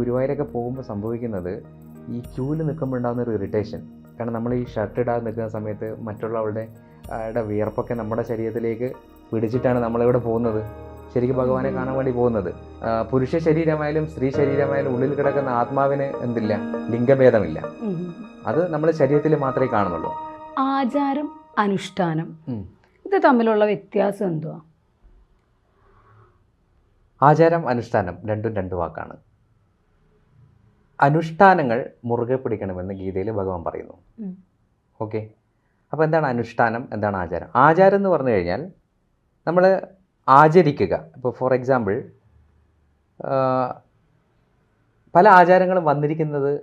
ഗുരുവായൂരൊക്കെ പോകുമ്പോൾ സംഭവിക്കുന്നത് ഈ ക്യൂവിൽ നിൽക്കുമ്പോഴുണ്ടാകുന്ന ഒരു ഇറിറ്റേഷൻ കാരണം നമ്മൾ ഈ ഷർട്ട് ഇടാതെ നിൽക്കുന്ന സമയത്ത് മറ്റുള്ളവരുടെ വിയർപ്പൊക്കെ നമ്മുടെ ശരീരത്തിലേക്ക് പിടിച്ചിട്ടാണ് നമ്മളിവിടെ പോകുന്നത്. ശരിക്കും ഭഗവാനെ കാണാൻ വേണ്ടി പോകുന്നത്. പുരുഷ ശരീരമായാലും സ്ത്രീ ശരീരമായാലും ഉള്ളിൽ കിടക്കുന്ന ആത്മാവിന് എന്തില്ല? ലിംഗഭേദമില്ല. അത് നമ്മൾ ശരീരത്തിൽ മാത്രമേ കാണുന്നുള്ളൂ. ആചാരം അനുഷ്ഠാനം. ഇത് തമ്മിലുള്ള വ്യത്യാസം എന്തുവാ? ആചാരം അനുഷ്ഠാനം രണ്ടും രണ്ട് വാക്കാണ്. അനുഷ്ഠാനങ്ങൾ മുറുകെ പിടിക്കണമെന്ന് ഗീതയിൽ ഭഗവാൻ പറയുന്നു. ഓക്കെ? അപ്പോൾ എന്താണ് അനുഷ്ഠാനം? എന്താണ് ആചാരം? ആചാരം എന്ന് പറഞ്ഞു കഴിഞ്ഞാൽ നമ്മൾ ആചരിക്കുക. ഇപ്പോൾ ഫോർ എക്സാമ്പിൾ പല ആചാരങ്ങളും വന്നിരിക്കുന്നത്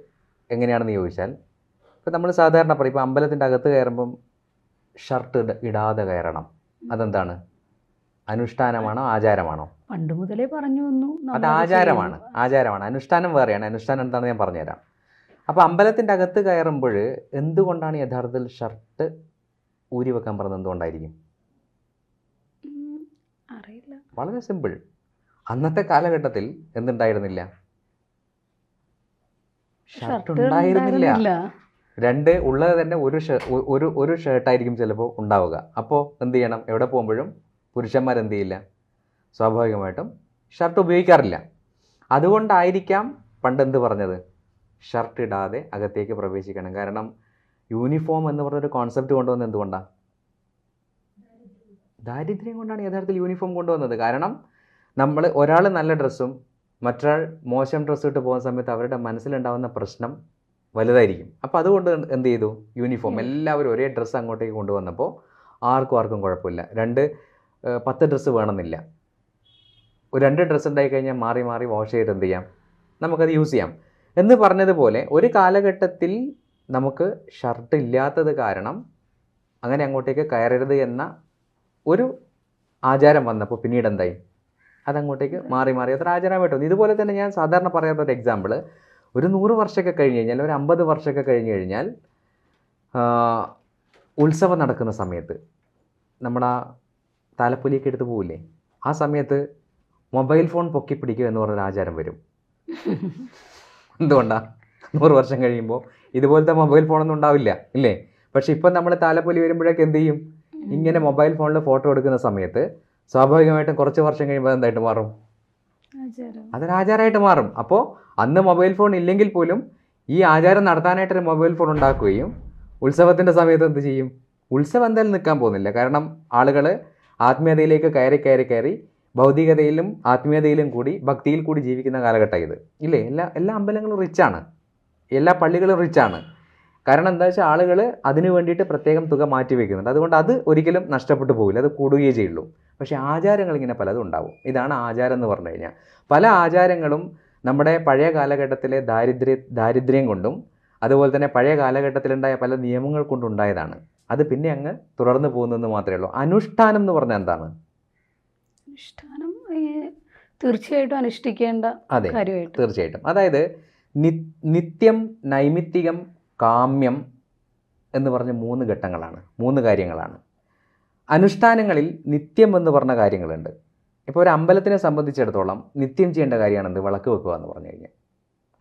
എങ്ങനെയാണെന്ന് ചോദിച്ചാൽ ഇപ്പോൾ നമ്മൾ സാധാരണ പറയും ഇപ്പോൾ അമ്പലത്തിന്റെ അകത്ത് കയറുമ്പം ഷർട്ട് ഇടാതെ കയറണം. അതെന്താണ്? അനുഷ്ഠാനമാണോ ആചാരമാണോ? പണ്ട് മുതലേ പറഞ്ഞു വന്നു. അത് ആചാരമാണ്. ആചാരമാണ്. അനുഷ്ഠാനം വേറെയാണ്. അനുഷ്ഠാനം എന്താണെന്ന് ഞാൻ പറഞ്ഞുതരാം. അപ്പോൾ അമ്പലത്തിന്റെ അകത്ത് കയറുമ്പോൾ എന്തുകൊണ്ടാണ് യഥാർത്ഥത്തിൽ ഷർട്ട് ഊരി വെക്കാൻ പറഞ്ഞത്? എന്തുകൊണ്ടായിരിക്കും? അറിയില്ല. വളരെ സിമ്പിൾ അന്നത്തെ കാലഘട്ടത്തിൽ എന്തുണ്ടായിരുന്നില്ല? ഷർട്ട് ഉണ്ടായിരുന്നില്ല. രണ്ട് ഉള്ളത് തന്നെ ഒരു ഒരു ഒരു ഷർട്ടായിരിക്കും ചിലപ്പോൾ ഉണ്ടാവുക. അപ്പോൾ എന്ത് ചെയ്യണം? എവിടെ പോകുമ്പോഴും പുരുഷന്മാർ എന്ത് ചെയ്യില്ല സ്വാഭാവികമായിട്ടും ഷർട്ട് ഉപയോഗിക്കാറില്ല. അതുകൊണ്ടായിരിക്കാം പണ്ട് എന്ത് പറഞ്ഞത്? ഷർട്ട് ഇടാതെ അകത്തേക്ക് പ്രവേശിക്കണം. കാരണം യൂണിഫോം എന്ന് പറഞ്ഞൊരു കോൺസെപ്റ്റ് കൊണ്ടുവന്നത് എന്തുകൊണ്ടാണ് ദാരിദ്ര്യം കൊണ്ടാണ് യഥാർത്ഥത്തിൽ യൂണിഫോം കൊണ്ടുവന്നത്. കാരണം നമ്മൾ ഒരാൾ നല്ല ഡ്രസ്സും മറ്റൊരാൾ മോശം ഡ്രസ്സ് ഇട്ട് പോകുന്ന സമയത്ത് അവരുടെ മനസ്സിലുണ്ടാകുന്ന പ്രശ്നം വലുതായിരിക്കും. അപ്പോൾ അതുകൊണ്ട് എന്ത് ചെയ്തു? യൂണിഫോം. എല്ലാവരും ഒരേ ഡ്രസ്സ് അങ്ങോട്ടേക്ക് കൊണ്ടുവന്നപ്പോൾ ആർക്കും ആർക്കും കുഴപ്പമില്ല. രണ്ട് പത്ത് ഡ്രസ്സ് വേണമെന്നില്ല. ഒരു രണ്ട് ഡ്രസ്സ് ഉണ്ടായി കഴിഞ്ഞാൽ മാറി മാറി വാഷ് ചെയ്തിട്ട് എന്ത് ചെയ്യാം? നമുക്കത് യൂസ് ചെയ്യാം. എന്ന് പറഞ്ഞതുപോലെ ഒരു കാലഘട്ടത്തിൽ നമുക്ക് ഷർട്ട് ഇല്ലാത്തത് കാരണം അങ്ങനെ അങ്ങോട്ടേക്ക് കയറരുത് എന്ന ഒരു ആചാരം വന്നപ്പോൾ പിന്നീട് എന്തായി? അതങ്ങോട്ടേക്ക് മാറി മാറി അത്ര ആചാരമായിട്ട് വന്നു. ഇതുപോലെ തന്നെ ഞാൻ സാധാരണ പറയാത്ത ഒരു എക്സാമ്പിൾ ഒരു നൂറ് വർഷമൊക്കെ കഴിഞ്ഞ് കഴിഞ്ഞാൽ ഒരു അമ്പത് വർഷമൊക്കെ കഴിഞ്ഞ് കഴിഞ്ഞാൽ ഉത്സവം നടക്കുന്ന സമയത്ത് നമ്മുടെ താലപ്പൊലിയൊക്കെ എടുത്ത് പോവില്ലേ? ആ സമയത്ത് മൊബൈൽ ഫോൺ പൊക്കി പിടിക്കുക എന്ന് പറഞ്ഞൊരു ആചാരം വരും. എന്തുകൊണ്ടാ? നൂറ് വർഷം കഴിയുമ്പോൾ ഇതുപോലത്തെ മൊബൈൽ ഫോണൊന്നും ഉണ്ടാവില്ല ഇല്ലേ? പക്ഷെ ഇപ്പം നമ്മൾ താലപ്പൊലി വരുമ്പോഴേക്ക് എന്ത് ചെയ്യും? ഇങ്ങനെ മൊബൈൽ ഫോണിൽ ഫോട്ടോ എടുക്കുന്ന സമയത്ത് സ്വാഭാവികമായിട്ടും കുറച്ച് വർഷം കഴിയുമ്പോൾ എന്തായിട്ട് മാറും? അതൊരു ആചാരമായിട്ട് മാറും. അപ്പോൾ അന്ന് മൊബൈൽ ഫോൺ ഇല്ലെങ്കിൽ പോലും ഈ ആചാരം നടത്താനായിട്ടൊരു മൊബൈൽ ഫോൺ ഉണ്ടാക്കുകയും ഉത്സവത്തിന്റെ സമയത്ത് എന്ത് ചെയ്യും? ഉത്സവം എന്തായാലും നിൽക്കാൻ പോകുന്നില്ല. കാരണം ആളുകൾ ആത്മീയതയിലേക്ക് കയറി കയറി കയറി ഭൗതികതയിലും ആത്മീയതയിലും കൂടി ഭക്തിയിൽ കൂടി ജീവിക്കുന്ന കാലഘട്ടം ഇത്. ഇല്ലേ? എല്ലാ എല്ലാ അമ്പലങ്ങളും റിച്ചാണ് എല്ലാ പള്ളികളും റിച്ചാണ് കാരണം എന്താ വെച്ചാൽ ആളുകൾ അതിനു വേണ്ടിയിട്ട് പ്രത്യേകം തുക മാറ്റി വയ്ക്കുന്നുണ്ട് അതുകൊണ്ട് അത് ഒരിക്കലും നഷ്ടപ്പെട്ടു പോകില്ല അത് കൂടുകയേ ചെയ്യുള്ളൂ. പക്ഷേ ആചാരങ്ങൾ ഇങ്ങനെ പലതും ഉണ്ടാവും. ഇതാണ് ആചാരം എന്ന് പറഞ്ഞു കഴിഞ്ഞാൽ പല ആചാരങ്ങളും നമ്മുടെ പഴയ കാലഘട്ടത്തിലെ ദാരിദ്ര്യ ദാരിദ്ര്യം കൊണ്ടും അതുപോലെ തന്നെ പഴയ കാലഘട്ടത്തിലുണ്ടായ പല നിയമങ്ങൾ കൊണ്ടുണ്ടായതാണ് അത് പിന്നെ അങ്ങ് തുടർന്ന് പോകുന്നതെന്ന് മാത്രമേ ഉള്ളൂ. അനുഷ്ഠാനം എന്ന് പറഞ്ഞാൽ എന്താണ്? അനുഷ്ഠാനം തീർച്ചയായിട്ടും അനുഷ്ഠിക്കേണ്ട അതെ തീർച്ചയായിട്ടും. അതായത് നിത്യം നൈമിത്തികം കാമ്യം എന്ന് പറഞ്ഞ മൂന്ന് ഘട്ടങ്ങളാണ് മൂന്ന് കാര്യങ്ങളാണ്. അനുഷ്ഠാനങ്ങളിൽ നിത്യം എന്ന് പറഞ്ഞ കാര്യങ്ങളുണ്ട്. ഇപ്പോൾ ഒരു അമ്പലത്തിനെ സംബന്ധിച്ചിടത്തോളം നിത്യം ചെയ്യേണ്ട കാര്യമാണ് എന്ത് വിളക്ക് വെക്കുക എന്ന് പറഞ്ഞു കഴിഞ്ഞാൽ.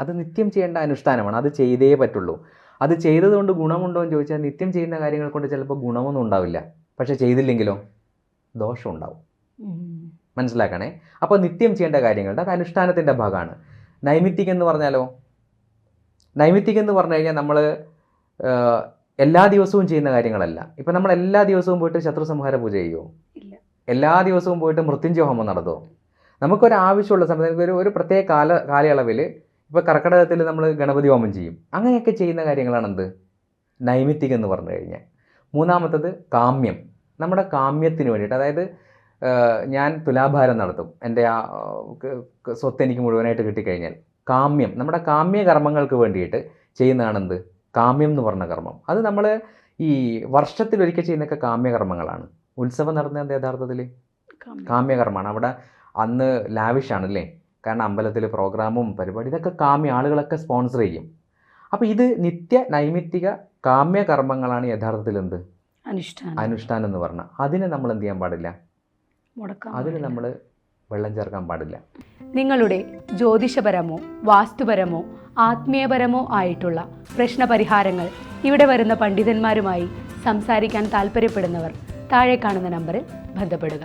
അത് നിത്യം ചെയ്യേണ്ട അനുഷ്ഠാനമാണ്. അത് ചെയ്തേ പറ്റുള്ളൂ. അത് ചെയ്തതുകൊണ്ട് ഗുണമുണ്ടോ എന്ന് ചോദിച്ചാൽ നിത്യം ചെയ്യുന്ന കാര്യങ്ങൾ കൊണ്ട് ചിലപ്പോൾ ഗുണമൊന്നും ഉണ്ടാവില്ല. പക്ഷേ ചെയ്തില്ലെങ്കിലോ ദോഷം ഉണ്ടാവും. മനസ്സിലാക്കണേ? അപ്പോൾ നിത്യം ചെയ്യേണ്ട കാര്യങ്ങളുണ്ട് അത് അനുഷ്ഠാനത്തിന്റെ ഭാഗമാണ്. നൈമിത്തിക് എന്ന് പറഞ്ഞാലോ? നൈമിത്തിക് എന്ന് പറഞ്ഞു കഴിഞ്ഞാൽ നമ്മൾ എല്ലാ ദിവസവും ചെയ്യുന്ന കാര്യങ്ങളല്ല. ഇപ്പം നമ്മൾ എല്ലാ ദിവസവും പോയിട്ട് ശത്രു സംഹാര പൂജ ചെയ്യുമോ. എല്ലാ ദിവസവും പോയിട്ട് മൃത്യുഞ്ജയ ഹോമം നടത്തുമോ നമുക്കൊരു ആവശ്യമുള്ള സമയത്ത് ഒരു ഒരു പ്രത്യേക കാല കാലയളവിൽ ഇപ്പോൾ കർക്കിടകത്തിൽ നമ്മൾ ഗണപതി ഹോമം ചെയ്യും. അങ്ങനെയൊക്കെ ചെയ്യുന്ന കാര്യങ്ങളാണ് എന്ത് നൈമിത്തികം എന്ന് പറഞ്ഞു കഴിഞ്ഞാൽ. മൂന്നാമത്തത് കാമ്യം. നമ്മുടെ കാമ്യത്തിന് വേണ്ടിയിട്ട് അതായത് ഞാൻ തുലാഭാരം നടത്തും. എന്റെ ആ സ്വത്ത് എനിക്ക് മുഴുവനായിട്ട് കിട്ടിക്കഴിഞ്ഞാൽ. കാമ്യം. നമ്മുടെ കാമ്യ കർമ്മങ്ങൾക്ക് വേണ്ടിയിട്ട് ചെയ്യുന്നതാണ് എന്ത് കാമ്യം എന്ന് പറഞ്ഞ കർമ്മം. അത് നമ്മൾ ഈ വർഷത്തിൽ വർഷത്തിലൊരിക്കൽ ചെയ്യുന്നൊക്കെ കാമ്യകർമ്മങ്ങളാണ് ഉത്സവം നടന്നത് യഥാർത്ഥത്തിൽ കാമ്യം. കാമ്യകർമ്മമാണ് അവിടെ അന്ന് ലാവിഷാണ് അല്ലേ കാരണം അമ്പലത്തിൽ പ്രോഗ്രാമും പരിപാടി ഇതൊക്കെ കാമ്യ ആളുകളൊക്കെ സ്പോൺസർ ചെയ്യും. അപ്പോൾ ഇത് നിത്യ നൈമിത്തിക കാമ്യ കർമ്മങ്ങളാണ് യഥാർത്ഥത്തിൽ എന്ത്? അനുഷ്ഠാനം. അനുഷ്ഠാനം എന്ന് പറഞ്ഞാൽ അതിനെ നമ്മൾ എന്ത് ചെയ്യാൻ പാടില്ല? അതിന് നമ്മൾ വെള്ളം ചേർക്കാൻ പാടില്ല. നിങ്ങളുടെ ജ്യോതിഷപരമോ വാസ്തുപരമോ ആത്മീയപരമോ ആയിട്ടുള്ള പ്രശ്നപരിഹാരങ്ങൾ ഇവിടെ വരുന്ന പണ്ഡിതന്മാരുമായി സംസാരിക്കാൻ താല്പര്യപ്പെടുന്നവർ താഴെ കാണുന്ന നമ്പറിൽ ബന്ധപ്പെടുക.